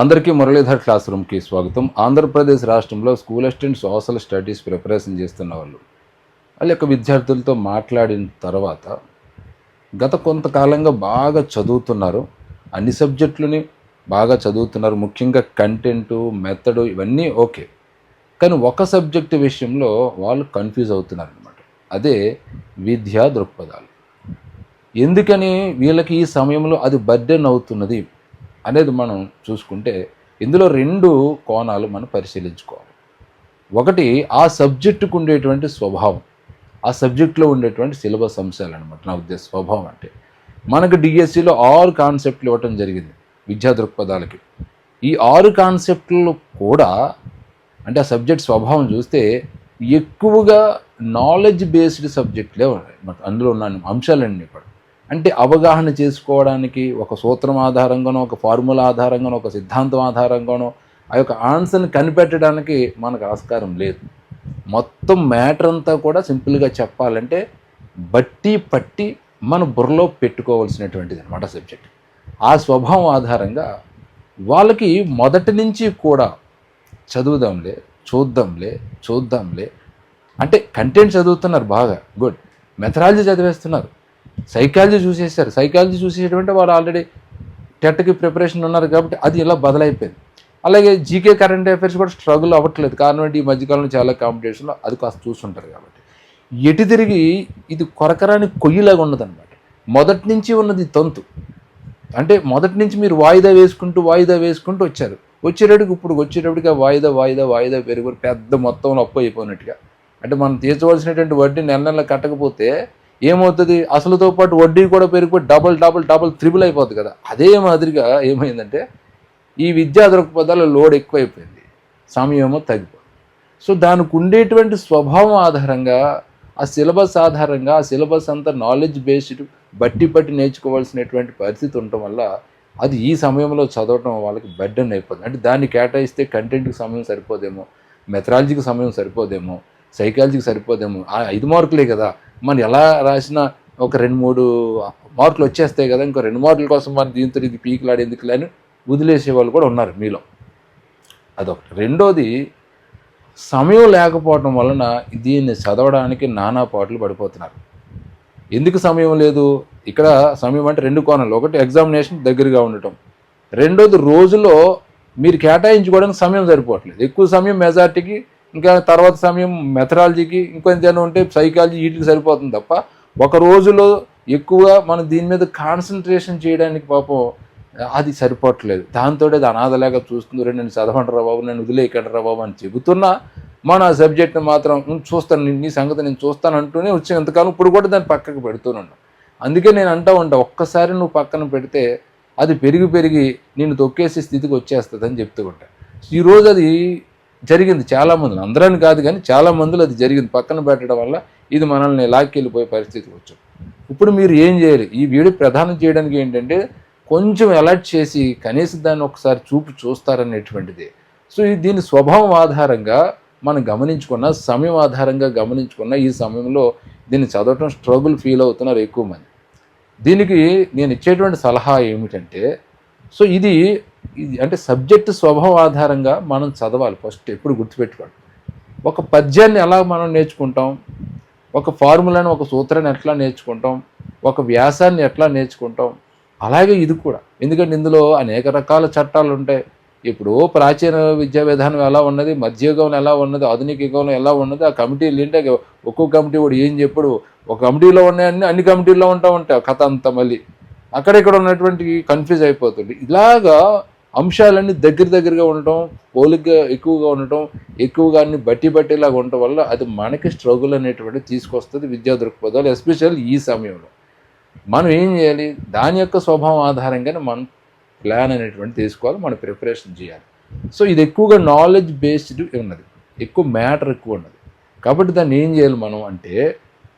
అందరికీ మురళీధర్ క్లాస్ రూమ్కి స్వాగతం. ఆంధ్రప్రదేశ్ రాష్ట్రంలో school assistant social studies preparation చేస్తున్న వాళ్ళు. వాళ్ళ యొక్క విద్యార్థులతో మాట్లాడిన తర్వాత గత కొంతకాలంగా బాగా చదువుతున్నారు. అన్ని సబ్జెక్టులని బాగా చదువుతున్నారు. ముఖ్యంగా కంటెంటు మెథడు ఇవన్నీ ఓకే. కానీ ఒక సబ్జెక్టు విషయంలో వాళ్ళు కన్ఫ్యూజ్ అవుతున్నారు అనమాట అదే విద్యా దృక్పథాలు. ఎందుకని వీళ్ళకి ఈ సమయంలో అది బర్డెన్ అవుతున్నది? అనేది మనం చూసుకుంటే ఇందులో రెండు కోణాలు మనం పరిశీలించుకోవాలి. ఒకటి ఆ సబ్జెక్టుకు ఉండేటువంటి స్వభావం. ఆ సబ్జెక్టులో ఉండేటువంటి సిలబస్ అంశాలు అనమాట నా ఉద్దేశ స్వభావం అంటే. మనకు డిఎస్సిలో ఆరు కాన్సెప్ట్లు ఇవ్వటం జరిగింది విద్యా దృక్పథాలకి. ఈ ఆరు కాన్సెప్ట్లు కూడా అంటే ఆ సబ్జెక్ట్ స్వభావం చూస్తే ఎక్కువగా నాలెడ్జ్ బేస్డ్ సబ్జెక్ట్లే ఉన్నాయి. అందులో ఉన్న అంశాలన్నీ కూడా. అంటే అవగాహన చేసుకోవడానికి ఒక సూత్రం ఆధారంగానో ఒక ఫార్ములా ఆధారంగానో ఒక సిద్ధాంతం ఆధారంగానో ఆ యొక్క ఆన్సర్ని కనిపెట్టడానికి మనకు ఆస్కారం లేదు. మొత్తం మ్యాటర్ అంతా కూడా సింపుల్గా చెప్పాలంటే బట్టి పట్టి మన బుర్రలో పెట్టుకోవాల్సినటువంటిది అనమాట సబ్జెక్ట్. ఆ స్వభావం ఆధారంగా వాళ్ళకి మొదటి నుంచి కూడా చదువుదాంలే చూద్దాంలే చూద్దాంలే. అంటే కంటెంట్ చదువుతున్నారు బాగా గుడ్ మెథడాలజీ చదివేస్తున్నారు. సైకాలజీ చూసేసారు సైకాలజీ చూసేటువంటి వాళ్ళు ఆల్రెడీ టెట్కి ప్రిపరేషన్ ఉన్నారు కాబట్టి అది ఇలా బదలైపోయింది. అలాగే జీకే కరెంట్ అఫైర్స్ కూడా స్ట్రగుల్ అవ్వట్లేదు. కారణం ఈ మధ్యకాలంలో చాలా కాంపిటీషన్లో అది కాస్త చూస్తుంటారు కాబట్టి. ఎటు తిరిగి ఇది కొరకరాని కొయ్యిలాగా ఉన్నదన్నమాట. మొదటి నుంచి ఉన్నది తంతు. అంటే మొదటి నుంచి మీరు వాయిదా వేసుకుంటూ వాయిదా వేసుకుంటూ వచ్చారు. వచ్చేటప్పటికి ఇప్పుడు వచ్చేటప్పటికి ఆ వాయిదా వాయిదా వాయిదా పెరుగు పెద్ద మొత్తంలో అప్పు అయిపోయినట్టుగా. అంటే మనం తీర్చవలసినటువంటి వడ్డీ నెల నెల కట్టకపోతే ఏమవుతుంది? అసలుతో పాటు వడ్డీ కూడా పెరిగిపోయి డబల్ డబల్ డబల్ త్రిబుల్ అయిపోతుంది కదా. అదే మాదిరిగా ఏమైందంటే ఈ విద్యా దృక్పథాల లోడ్ ఎక్కువైపోయింది. సమయమో తగ్గిపోయింది. సో దానికి ఉండేటువంటి స్వభావం ఆధారంగా ఆ సిలబస్ ఆధారంగా ఆ సిలబస్ అంతా నాలెడ్జ్ బేస్డ్ బట్టి పట్టి నేర్చుకోవాల్సినటువంటి పరిస్థితి ఉండటం వల్ల అది ఈ సమయంలో చదవటం వాళ్ళకి బెడ్డన్ అయిపోతుంది. అంటే దాన్ని కేటాయిస్తే కంటెంట్కి సమయం సరిపోదేమో మెథరాలజీకి సమయం సరిపోదేమో సైకాలజీకి సరిపోదేమో. ఆ ఐదు మార్కులే కదా. మనం ఎలా రాసినా ఒక రెండు మూడు మార్కులు వచ్చేస్తాయి కదా. ఇంకో రెండు మార్కుల కోసం మనం దీంతో ఇది పీకులాడేందుకు లేని అని వదిలేసే వాళ్ళు కూడా ఉన్నారు మీలో. అదొకటి. రెండోది సమయం లేకపోవడం వలన దీన్ని చదవడానికి నానా పాటలు పడిపోతున్నారు. ఎందుకు సమయం లేదు? ఇక్కడ సమయం అంటే రెండు కోణాలు. ఒకటి ఎగ్జామినేషన్ దగ్గరగా ఉండటం. రెండోది రోజులో మీరు కేటాయించుకోవడానికి సమయం సరిపోవట్లేదు. ఎక్కువ సమయం మెజార్టీకి ఇంకా తర్వాత సమయం మెథడాలజీకి ఇంకొంచెం ఉంటే సైకాలజీ వీటికి సరిపోతుంది తప్ప ఒక రోజులో ఎక్కువగా మనం దీని మీద కాన్సన్ట్రేషన్ చేయడానికి పాపం అది సరిపోవట్లేదు. దాంతో అది అనాథలాగా చూస్తుంది. నేను చదవండిరా బాబు నేను వదిలేయకండిరా బాబు అని చెబుతున్నా మన ఆ సబ్జెక్ట్ని మాత్రం చూస్తాను నీ- నీ సంగతి నేను చూస్తాను అంటూనే వచ్చేంతకాలం ఇప్పుడు కూడా దాన్ని పక్కకు పెడుతున్నాను అందుకే నేను అంటా ఉంటా ఒక్కసారి నువ్వు పక్కన పెడితే అది పెరిగి పెరిగి నేను తొక్కేసే స్థితికి వచ్చేస్తుంది అని చెప్తూ ఉంటా. ఈరోజు అది జరిగింది చాలా మందిలో. అందరని కాదు కానీ చాలా మందిలో అది జరిగింది. పక్కన పెట్టడం వల్ల ఇది మనల్ని లాక్కెళ్ళిపోయే పరిస్థితి వచ్చాం. ఇప్పుడు మీరు ఏం చేయాలి? ఈ వీడియో ప్రధానం చేయడానికి ఏంటంటే కొంచెం అలర్ట్ చేసి కనీసం దాన్ని ఒకసారి చూపు చూస్తారనేటువంటిది. సో ఇది దీని స్వభావం ఆధారంగా మనం గమనించుకున్న సమయం ఆధారంగా గమనించుకున్న ఈ సమయంలో దీన్ని చదవటం స్ట్రగుల్ ఫీల్ అవుతున్నారు ఎక్కువ మంది. దీనికి నేను ఇచ్చేటువంటి సలహా ఏమిటంటే సో ఇది ఇది అంటే సబ్జెక్టు స్వభావం ఆధారంగా మనం చదవాలి ఫస్ట్ ఎప్పుడు గుర్తుపెట్టుకోండి ఒక పద్యాన్ని ఎలా మనం నేర్చుకుంటాం? ఒక ఫార్ములాని ఒక సూత్రాన్ని ఎట్లా నేర్చుకుంటాం? ఒక వ్యాసాన్ని ఎట్లా నేర్చుకుంటాం? అలాగే ఇది కూడా. ఎందుకంటే ఇందులో అనేక రకాల చట్టాలు ఉంటాయి. ఇప్పుడు ప్రాచీన విద్యా విధానం ఎలా ఉన్నది మధ్యయుగంలో ఎలా ఉన్నది ఆధునిక యుగంలో ఎలా ఉన్నది ఆ కమిటీలు ఏంటి ఒక్కొక్క కమిటీ వాడు ఏం చెప్పడు. ఒక కమిటీలో ఉన్నాయన్నీ అన్ని కమిటీల్లో ఉంటా ఉంటాయి కథ అంతా మళ్ళీ. అక్కడెక్కడ ఉన్నటువంటి కన్ఫ్యూజ్ అయిపోతుంది. ఇలాగా అంశాలన్నీ దగ్గర దగ్గరగా ఉండటం పోలిగ్గా ఎక్కువగా ఉండటం ఎక్కువగా అన్ని బట్టి బట్టిలాగా ఉండటం వల్ల అది మనకి స్ట్రగుల్ అనేటువంటి తీసుకొస్తుంది విద్యా దృక్పథాలు ఎస్పెషల్ ఈ సమయంలో. మనం ఏం చేయాలి? దాని యొక్క స్వభావం ఆధారంగానే మనం ప్లాన్ అనేటువంటి తీసుకోవాలి మనం ప్రిపరేషన్ చేయాలి. సో ఇది ఎక్కువగా నాలెడ్జ్ బేస్డ్ ఉన్నది. ఎక్కువ మ్యాటర్ ఎక్కువ ఉన్నది. కాబట్టి దాన్ని ఏం చేయాలి మనం అంటే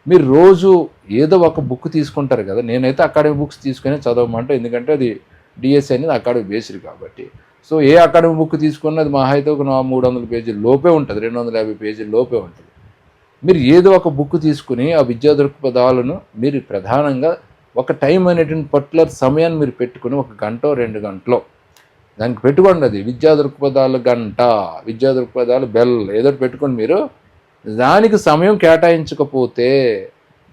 మీరు రోజు ఏదో ఒక బుక్ తీసుకుంటారు కదా నేనైతే అకాడమిక్ బుక్స్ తీసుకునే చదవమంటే ఎందుకంటే అది డిఎస్సి అనేది అకాడమీ బేస్డ్ కాబట్టి. సో ఏ అకాడమీ బుక్ తీసుకున్నా అది అయితే ఒక మూడు వందల పేజీల లోపే ఉంటుంది రెండు వందల యాభై పేజీల లోపే ఉంటుంది. మీరు ఏదో ఒక బుక్ తీసుకుని ఆ విద్యా దృక్పథాలను మీరు ప్రధానంగా ఒక టైం అనేటువంటి పర్టికులర్ సమయాన్ని మీరు పెట్టుకుని ఒక గంట రెండు గంటలో దానికి పెట్టుకోండి అది. విద్యా దృక్పథాలు గంట విద్యా దృక్పథాలు బెల్ ఏదో పెట్టుకొని మీరు. దానికి సమయం కేటాయించకపోతే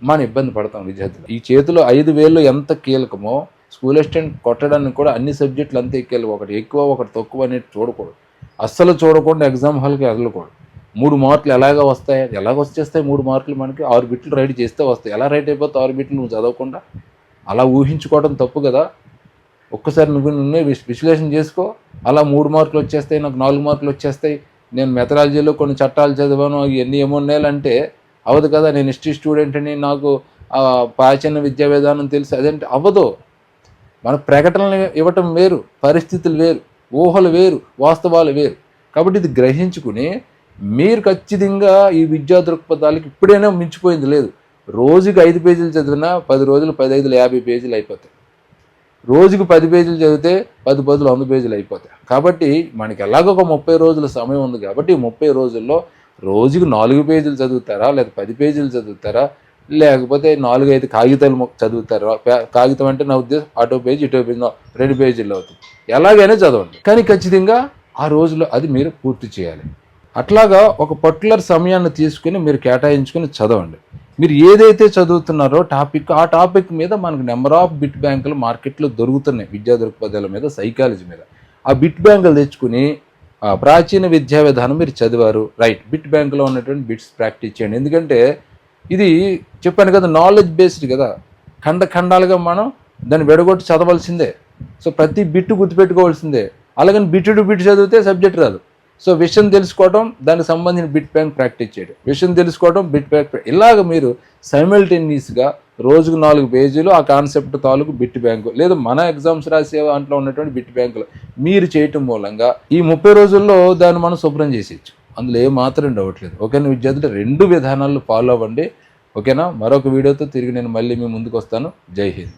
మన ఇబ్బంది పడతాం విద్యార్థులు. ఈ చేతిలో ఐదు వేలు ఎంత కీలకమో స్కూల్ అసిస్టెంట్ కొట్టడానికి కూడా అన్ని సబ్జెక్టులు అంతే ఎక్కేళ్ళు ఒకటి ఎక్కువ ఒకటి తక్కువ అనేది చూడకూడదు. అస్సలు చూడకుండా ఎగ్జామ్ హాల్కి వెళ్ళకూడదు. మూడు మార్కులు ఎలాగ వస్తాయి? ఎలాగ వచ్చేస్తాయి? మూడు మార్కులు మనకి ఆరు బిట్లు రైట్ చేస్తే వస్తాయి. ఎలా రైట్ అయిపోతే ఆరు బిట్లు నువ్వు చదవకుండా? అలా ఊహించుకోవడం తప్పు కదా. ఒక్కసారి నువ్వు నువ్వే విశ్- విశ్లేషణ చేసుకో. అలా మూడు మార్కులు వచ్చేస్తాయి నాకు నాలుగు మార్కులు వచ్చేస్తాయి. నేను మెథడాలజీలో కొన్ని చట్టాలు చదివాను అవి ఎన్ని ఏమున్నాయాలంటే అవదు కదా. నేను హిస్టరీ స్టూడెంట్ అని నాకు ప్రాచీన విద్యా విధానం తెలుసు. అదేంటి అవ్వదు మన ప్రకటనలు ఇవ్వటం వేరు పరిస్థితులు వేరు ఊహలు వేరు వాస్తవాలు వేరు. కాబట్టి ఇది గ్రహించుకుని మీరు ఖచ్చితంగా ఈ విద్యా దృక్పథాలకి ఇప్పుడైనా మించిపోయింది లేదు. రోజుకి ఐదు పేజీలు చదివినా పది రోజులు పది ఐదులు యాభై పేజీలు అయిపోతాయి. రోజుకి పది పేజీలు చదివితే పది పదులు వంద పేజీలు అయిపోతాయి. కాబట్టి మనకి ఎలాగో ఒక ముప్పై రోజుల సమయం ఉంది కాబట్టి ముప్పై రోజుల్లో రోజుకి నాలుగు పేజీలు చదువుతారా లేదా పది పేజీలు చదువుతారా లేకపోతే నాలుగు ఐదు కాగితాలు చదువుతారు. కాగితం అంటే నా ఉద్దేశం అటో పేజ్ ఇటో పేజ్ రెండు పేజీలు అవుతుంది. ఎలాగైనా చదవండి. కానీ ఖచ్చితంగా ఆ రోజులో అది మీరు పూర్తి చేయాలి. అట్లాగా ఒక పర్టికులర్ సమయాన్ని తీసుకుని మీరు కేటాయించుకుని చదవండి. మీరు ఏదైతే చదువుతున్నారో టాపిక్ ఆ టాపిక్ మీద మనకు నెంబర్ ఆఫ్ బిట్ బ్యాంకులు మార్కెట్లో దొరుకుతున్నాయి. విద్యా దృక్పథాల మీద సైకాలజీ మీద. ఆ బిట్ బ్యాంకులు తెచ్చుకుని ప్రాచీన విద్యా విధానం మీరు చదివారు. రైట్. బిట్ బ్యాంకులో ఉన్నటువంటి బిట్స్ ప్రాక్టీస్ చేయండి. ఎందుకంటే ఇది చెప్పాను కదా నాలెడ్జ్ బేస్డ్ కదా. ఖండ ఖండాలుగా మనం దాన్ని విడగొట్టి చదవాల్సిందే. సో ప్రతి బిట్టు గుర్తుపెట్టుకోవాల్సిందే. అలాగని బిట్టు టు బిట్ చదివితే సబ్జెక్ట్ రాదు. సో విషయం తెలుసుకోవడం దానికి సంబంధించిన బిట్ బ్యాంక్ ప్రాక్టీస్ చేయడం విషయం తెలుసుకోవడం బిట్ బ్యాంక్ ఇలాగ మీరు సైమల్టేనియస్గా రోజుకు నాలుగు పేజీలు ఆ కాన్సెప్ట్ తాలూకు బిట్ బ్యాంకు లేదా మన ఎగ్జామ్స్ రాసే దాంట్లో ఉన్నటువంటి బిట్ బ్యాంకులు మీరు చేయటం మూలంగా ఈ ముప్పై రోజుల్లో దాన్ని మనం శుభ్రం చేసేయచ్చు. అందులో ఏమాత్రం డౌట్ లేదు. ఓకేనా విద్యార్థులు రెండు విధానాలు ఫాలో అవ్వండి. ఓకేనా? మరొక వీడియోతో తిరిగి నేను మళ్ళీ మీ ముందుకు వస్తాను. జై హింద్.